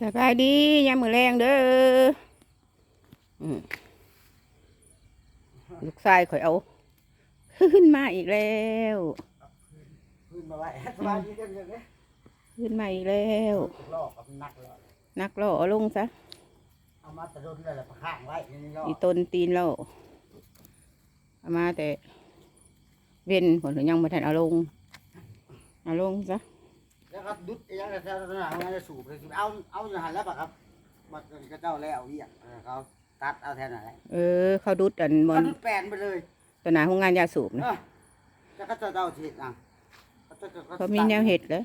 สบายดียามมือแรงเด้ออืมลูกชายข่อยเอาขึ้นมาอีกแล้วขึ้นมาไว้สบายดีจังเลยขึ้นมาอีกแล้วลอกกับนักเลยนักล่อเอาลงซะเอามาตะลุนเลยแหละข้างไว้นี่ลอกอีต้นตีนล่อเอามาแต่เว้นผลยังไม่ทันเอาลงเอาลงซะ แล้วก็ดุดยังไงแถวนั้นมันจะสูบเลยเอาเอาอย่างหันแล้วปะครับมันก็เจ้าแล้วเหี้ยเขาตัดเอาแทนไหนเออ เขาดุดอันบก็นดุดแปลนไปเลยตัวหนาของงานยาสูบนะแล้วก็เจ้าเจ้าเห็ดอะเขามีแนวเห็ดเลย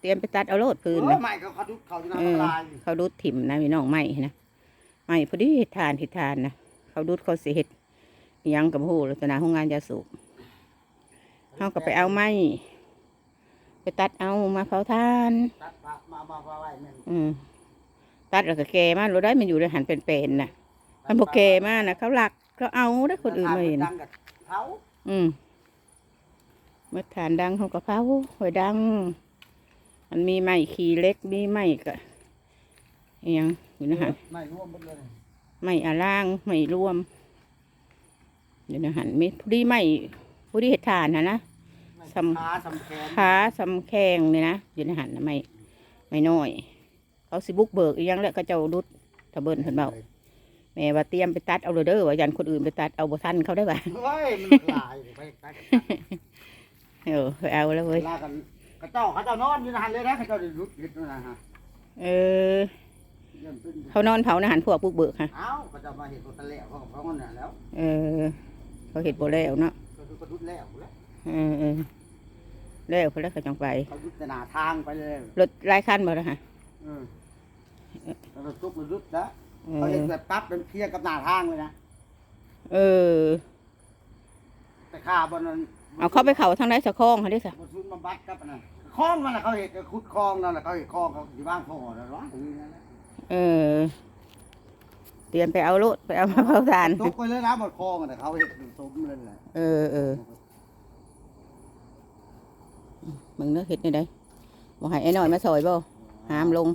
เตรียมไปตัดเอาโลดพื้นเอนะอไม่เขาดุดเขาจะเออน้ำลายเขาดูดถิ่มนะพี่น้องไม่นะไม่พอดีเห็ดทานเห็ดทานนะเขาดูดเขาสิเห็ดอิหยังกับหูลักษณะของงานยาสูบเขาก็ไปเอาไม้ ไปตัดเอามาเผาทานตัดมามามาไว้เนี่ยอืมตัดแล้วก็แก่มากเราได้มันอยู่ในหันเป็นๆนะมันบกแก่มากนะเขาหลักก็เอาได้คนอื่นมาเห็น ดังกับเขาอืมเมื่อฐานดังเขาก็เผาหอยดัง มันมีไม้ขีเล็กมีไม้ก็อิหยังอยู่ในหันไม่ร่วมหมดเลยไม่อาล่างไม่รวมเดี๋ยวนะหันมีผู้ดีไม่ผู้ดีเห็ดทานนะนะ สำขาสำแขนขาสำแข้งเนี่ยนะเดี๋ยวนะหันนะไม่ไม่น้อย เขาสิบุกเบิกอีกอยังแล้วก็เจ้าดุดทะเบินเพิ่นเบาแม่ว่าเตรียมไปตัดเอาเลยเด้อว่ายันคนอื่นไปตัดเอาบ่ทันเขาได้ป่ะเฮ้ยมันหลายไปตัดกันเออไปเอาแล้วเว้ยลากันกระเจ้าเขาเจ้านอนอยู่นานเลยนะเขาเจ้าได้รุดเห็ดนะฮะเออ เยี่ยมขึ้นเขานอนเผานะหันพวกบุกเบิกฮะเอ้าเขาเจ้ามาเห็ดตัวตะแล้วเขาเขาคนน่ะแล้วเออ เขาเห็ดบ่แล้วเนาะเขาดูกระดุดแล้วแล้ว เออเออ แล้วเพิ่นแล้วเขาจังไปเขาดุดแต่หน้าทางไปเลยรถไล่คันบ่ละฮะเออแล้วทุบมันดุดนะเอเขาเห็นอแบบปั๊บเป็นเพียกับหน้าทางเลยนะเออ แต่ข้าบนนั้นเอาเข้าไปเขาทางไหนสะคองเขาได้สะบนซุนมาบัดกับอันนั้นคลองนั่นแหละเขาเห็นขุดคลองนั่นแหละเขาเห็นคลองเขาอยู่บ้านพ่อแล้ววะเออเตรียมไปเอารถไปเอามาเผาทาน ตกไปเลยนะหมดคลองอะแต่เขาเห็นสมเลยแหละเออเออ มึงเนื้อเห็ดนี่ได้บอกให้ไอ้หน่อยมาซอยบ่หามลง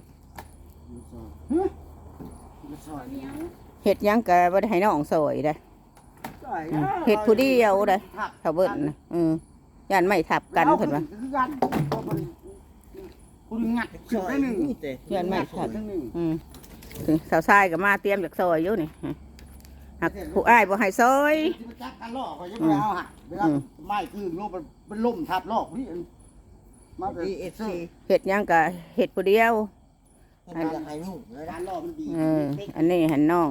เห็ดยังกะบ่ได้ให้น้องซอยได้เฮ็ดผู้เดียวเด้เขาเบิ่นนะเอย่านไม่ทับกันเพิ่นว่าคือกันคุณงัดขึ้นได้หนึ่งเพื่อนไม่ทับอืมถึงสาวชายก็มาเตรียมจากซอยอยู่นี่หักผู้อ้ายบ่ให้ซอยมันจักกันลอกเขาจะไม่เอาหักเวลาไม้ขึ้นลงมันมันล่มทับลอกนี่ มาเป็นเอฟซีเห็ดหยังกะเห็ดผู้เดียวมันจะให้นุ่งเลยการลอกมันดีเออ อันนี้หันน้อง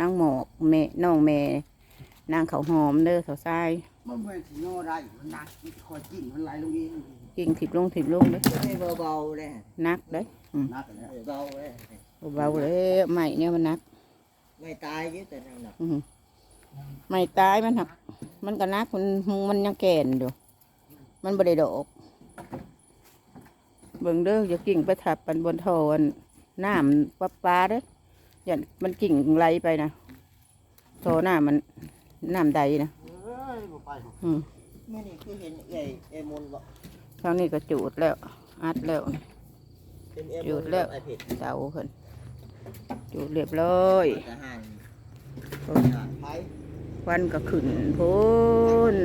นางหมอกแม่น้องแม่นางเขาวหอมเด้อสาวชายมันเหมือนสิโนได้มันหนักมันคอยกินมันไหลลงเองกิ่งถิบลงถิบลงเด้อให้เบาๆเลยนักเด้อหนักแล้วเบาเลยเบาๆเลยใหม่เนี่ยมันนัก ไม่ตายอยืดแต่หนักอือไม่ตายมันหัก มันก็นักมันมันยังแก่นอยู่มันบ่ได้ดอก เบิ่งเด้ออย่ากิ่งไปทับปันบนทอนน้ำปลาปลาเด้ออย่ามันกิ่งไหลไปนะโทน้ำมันน้ำใดนะเอ้ยบ่ไปหรอกอืมเมื่อนี้คือเห็นเอ้เอมนบอกคราวนี้ก็จูดแล้วอัดแล้วเป็นเอมหยุนดแล้วไอเผ็ดเสาเพิ่นจูดเรียบร้อยทหารไทย ควันก็ขึ้นพูน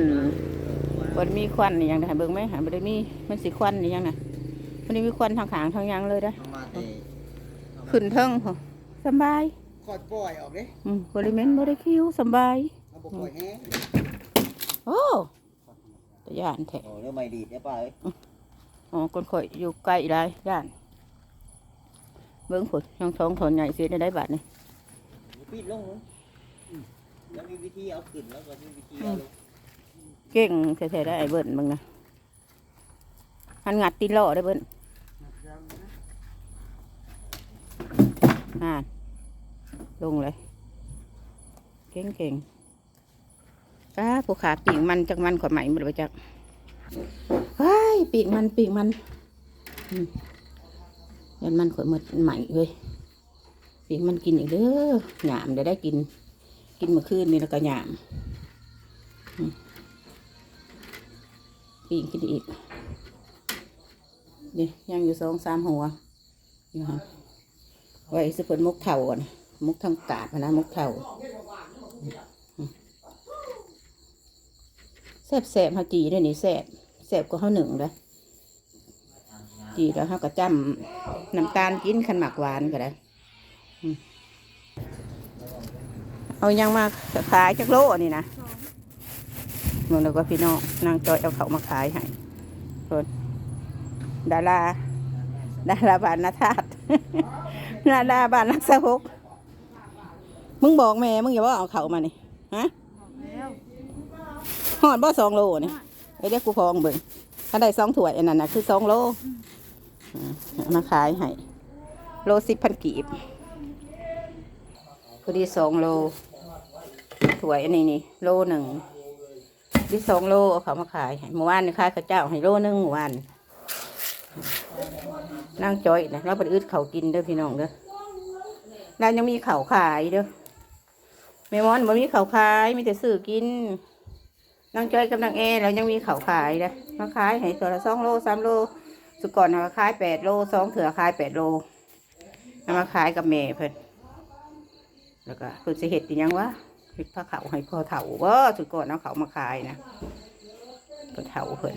วันมีควันนี่ยังได้เบิ่งไหมหาบ่ได้มีมันสิควันนี่ยังน่ะมันได้มีควันทางขางทางหยังเลยเด้อเอามาแต่ขึ้นเทิงพอสำบายคอยปล่อยออกเด้อืมบริเมนบริคิวสำบายเอาบ่ปล่อยแห้งโอ้ตะย่านแท้โอ้แล้วไม่ดีดได้ป่ะเอ้ยอ๋อคนข่อยอยู่ใกล้ได้ย่านเบิ่งผลยังท้องถอนใหญ่เสียได้ได้บาทนี่ปิดลงเลย แล้วมีวิธีเอาขึ้นแล้วก็มีวิธีเอาลงเก่งแท้ๆได้ไอ้เบิ่นมึงนะหันงัดตีนล่อได้เบิ่นอ่านลงเลย เก่งเก่งป้าผู้ขาปีกมันจากมันขอใหม่หมดไปจักว้ยปีกมันปีกมันยันมันขอยหมดใหม่เลยปีกมันกินอีกเด้อหยามได้ได้กิน กินเมื่อคืนนี่แล้วก็ยามปีกกินอีกนี่ยังอยู่สองสามหัวอยู่ฮะไว้สิเพิ่นมุกเท่าก่อนมุกทางกาบนะมุกเท่าแซ่บแซ่บฮาจีด้วยนี่แซ่บแซ่บก็เฮาหนึ่งเด้อจีแล้วเฮาก็จ้ำน้ำตาลกินขันหมักหวานก็ได้ เอายังมาขายจักโลนี่นะมึงแล้วก็พี่น้องนางจอยเอาเขามาขายให้คนดาราดาราบานนาธาตุดาราบานนักสะฮกมึงบอกแม่ มึงอย่าว่าเอาเขามานี่ฮะหอดบ่สองโลนี่ไปเรียกกูพองเบิ่งถ้าได้สองถ้วยอันนั้นนะคือสองโลมาขายให้โลสิบพันกีบพอดีสองโล ถ้วยอันนี้นี่โลหนึ่งที่สองโลเขามาขายเมื่อวานนี่ขายข้าวเจ้าให้โลหนึ่งเมื่อวานนั่งจอยนะเราไปอึดเขากินเด้อพี่น้องเด้อเรายังมีเขาขายเด้อแม่มอนบ่มีเขาขายมีแต่ซื้อกินนั่งจอยกับนางเอเรายังมีเขาขายนะมาขายให้ตัวละสองโลสามโลสุกก่อนเราขายแปดโลสองเถื่อขายแปดโลเอามาขายกับแม่เพิ่นแล้วก็เพิ่นสิเห็ดอียังวะ เห็ดผ้าเขาให้พ่อเถาว่าสุกก่อนเอาเขามาขายนะพ่อเถาเพิ่น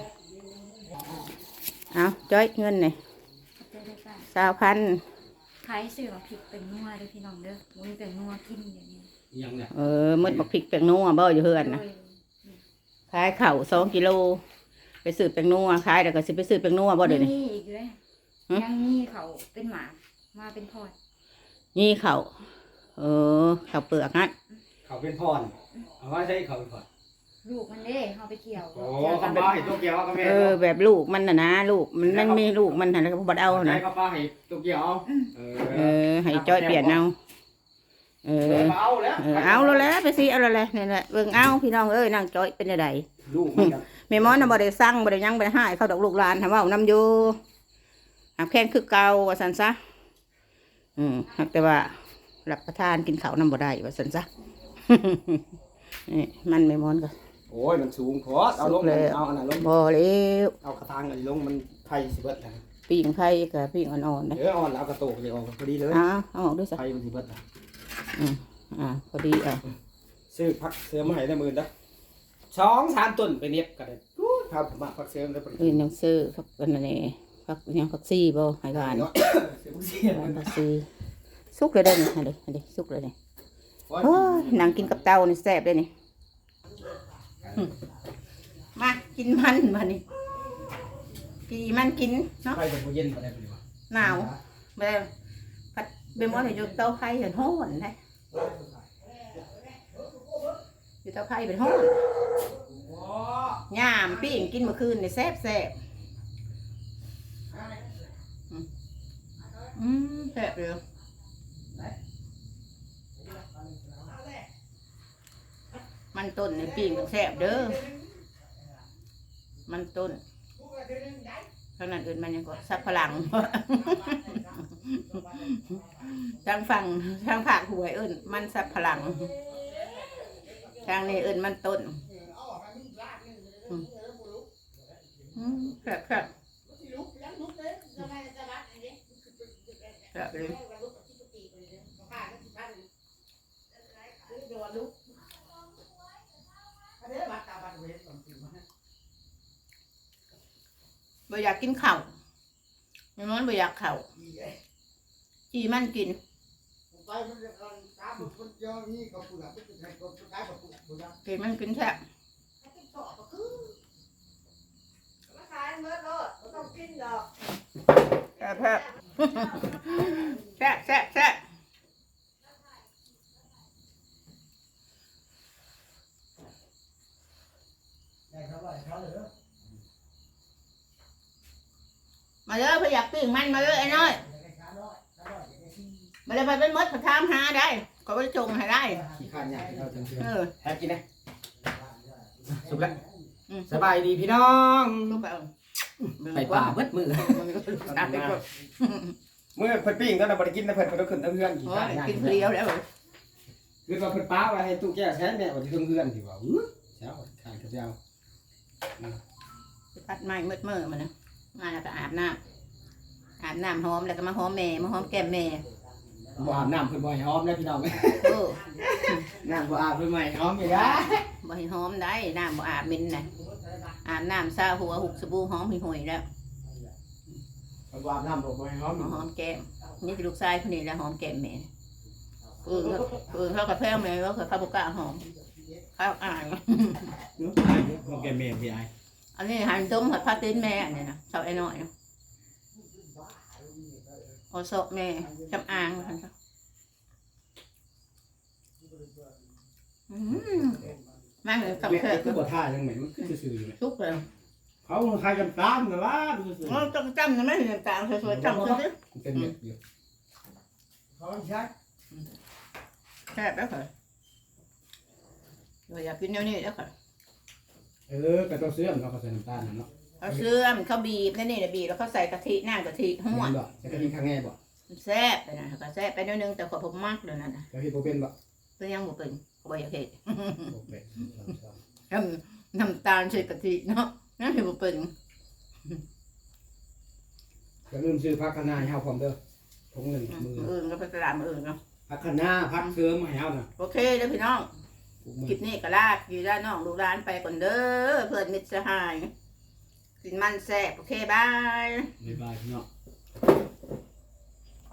เอาจ้อยเงินหน่อยสาวพันขายสื่อมาผิดเป็นนัวเด้อพี่น้องเด้อมุ้ยเป็นนัวกินอย่างนี้ยังเนี่ยเออมืดบักพริกแปงนัวบ่อยู่เฮือนนะขายเข่าสองกิโล ไปซื้อแปงนัวขายแล้วก็สิไปซื้อแปงนัวบ่เดี๋ยวยังนี้มีอีกเลยยังมีเขาเป็นหมามาเป็นพอดนี่เข่าเออเข่าเปลือกฮะ เขาเป็นพรเอาว่าใช่เขาเป็นพรลูกมันเด้เขาไปเกี่ยวโอ้เกี่ยวคำว่าให้ตัวเกียวก็แม่เออ แบบลูกมันน่ะนะ ลูกมันมันมีลูกมันหันแล้วก็บ่เอาไหนนะก็ป้าให้ตัวเกียวเอาเอเออให้จ้อยเปลี่ยนเอาเอเอออเอาแล้วเออเอาแล้วแหละไปสิเอาแล้วแหละนี่แหละเบิ่งเอาพี่น้องเอ้ยนางจ้อยเป็นไดลูกมันจะแม่มอนน่ะบ่ได้สั่งบ่ได้หยังบ่ได้ให้เขาดอกลูกหลานถามว่าเอานำอยู่หักแค้นคือเก่าว่าซั่นซะอืมหักแต่ว่ารับประทานกินข้าวนำบ่ได้ว่าซั่นซะ นี่มันแม่มอนก็โอ้ยมันสูงพอเอาลงเอาอันนั้นลงบ่แล้วเอากระทางอันนี้ลงมันไผ่สิเบิดแล้วปิ้งไข่กับปิ้งอ่อนๆนะเอออ่อนแล้วเอากระโตกเลยออกพอดีเลยอ้าวเอาออกด้วยซะไผ่มันสิเบิดแล้วอ่าพอดีอะซื้อพักเสริมมาให้ได้หมื่นจ้ะสองสามต้นไปเน็บกันเลยครับผมมาพักเสริมได้ปเอ้ยยังซื้อผักอันนั้นนี่ผักยังผักซี่บ่ให้หวานเสริมเสียหวานผักซี่สุกเลยได้อนี่อันนี้อันนี้สุกเลยนี่โอ้ย โอ้ยนางกินกับเต้านี่แซ่บเลยนี่อืมมากินมันมานี่ปีมันกินเนาะไผ่จะบ่เย็นปานใดปานนี้วะหนาวแบบผัดเบมอนอยู่เตาไฟเห็นห้อนได้อยู่เตาไฟเป็นห้อนย่ามปิ้งกินเมื่อคืนนี่แซ่บแซ่บอืมอืมแซ่บเลย มันต้นในปิ้งแสบเด้อ มันต้นทางนั้นอื่นมันยังก็สับพลังทางฝั่งทางภาคหวยเอื่น มันสับพลังทางนี้เอื่นมันต้นอืมอืมครับครับครับเลยบ่ อยากกินข้าวไม่มันบ่อยากข้าวจีมันกินไปมันจะกันตาคนเดียวนี่ก็ผู้หลังเป็นใครได้กับผู้ผู้หลังจีมันกินแซ่บมาขายเมื่อโลดบ่ต้องกินแซ่บแซ่บแซ่บแซ่บได้เขาว่าเขาเลย มาเลยพอยากปิ้งมันมาเลยไอ้น้อย มาเลยไปเป็นมดพอทามหาได้ ก็ไปจงให้ได้ ขี้ข้านยากที่เราจังซี่เออแฮกกินนะสุกแล้วอืมสบายดีพี่น้อง ลูกไปเอาไปป่าเบิดมือตามไปก่อนเมื่อเพิ่นปิ้งตอนนั้นบ่ได้กินแต่เพิ่นเพิ่นเอาขึ้นเทั้งเฮือนขี้โอ้ข้ายนยากกินเพลียวแล้วคือว่าเพิ่นป้าไว้ให้ตู้แก้วแท้แม่ว่าสิเทั้งเฮือนสิว่าอื้อเจ้าข้างกับเจ้าพัดไม้มืดมือมันนะ มาแล้วก็อาบน้ำอาบน้ำหอมแล้วก็มาหอมแม่มาหอมแก้มแม่บ่อาบน้ำเพิ่นบ่ให้หอมได้พี่น้องเออน้ำบ่อาบเพิ่นบ่ให้หอมอีกนะบ่ให้หอมได้น้ำบ่อาบเหม็นน่ะอาบน้ำซาหัวหุกสบู่หอมห่วยๆแล้วเพิ่นบ่อาบน้ำบ่ให้หอมหอมแก้มนี่คือลูกชายคนนี้แหละหอมแก้มแม่เออเออเขากับแพงแม่ว่าเขาบ่กล้าหอมเขาอ่านบ่แก่แม่พี่ไอ้ อันนี้หันต้มหัดพัดติ้นแม่อันนี้นะเสาไอ้น้อยนะโอโซะแม่จำอางมันค่ะอืมแม่งเลยแม่ทำเถก็อะบ่ท่าจังแม่มันคือซื่อๆอยู่แม่ทุกเลยเขาคายกันตามน่ะล่ะซื่อเราต้องจำนะแม่เห็นต่างสวยๆจำซิๆเป็นแบบอยู่เขาใช้แค่แล้วค่ะเราอยากกินเดี๋ยวนี้แล้วค่ะ เออก็ต้องเสื่อมเนาะก็ใส่น้ำตาลน่ะเนาะเขาเสื่อมเขาบีบนั่นนี่นะบีบแล้วเขาใส่กะทิน้ำกะทิหัวแม่นบ่จะกินข้างแง่บ่แซ่บไปนะก็แซ่บไปนิดนึงแต่ขอผมมากเลยนะนะจะเฮ็ดบ่เป็นบ่เป็นยังบ่เป็นบ่อยากเห็ดโอเคน้ำน้ำตาลใส่กะทิเนาะนั่นคือบ่เป็นอย่าลืมซื้อผักคะน้าให้เฮาพร้อมเด้อถุงหนึงมืออื่นก็ไปตลาดมืออื่นเนาะผักคะน้าผักเสริมให้เฮาน่ะโอเคเด้อพี่น้องทุกมื้ คลิอปนี้ก็ลาดอยู่ด้านน้องลูกร้านไปก่อนเด้อเพื่อนมิตรสหายกินมันแซ่บโอเคบาย บ๊ายบายพี่น้อง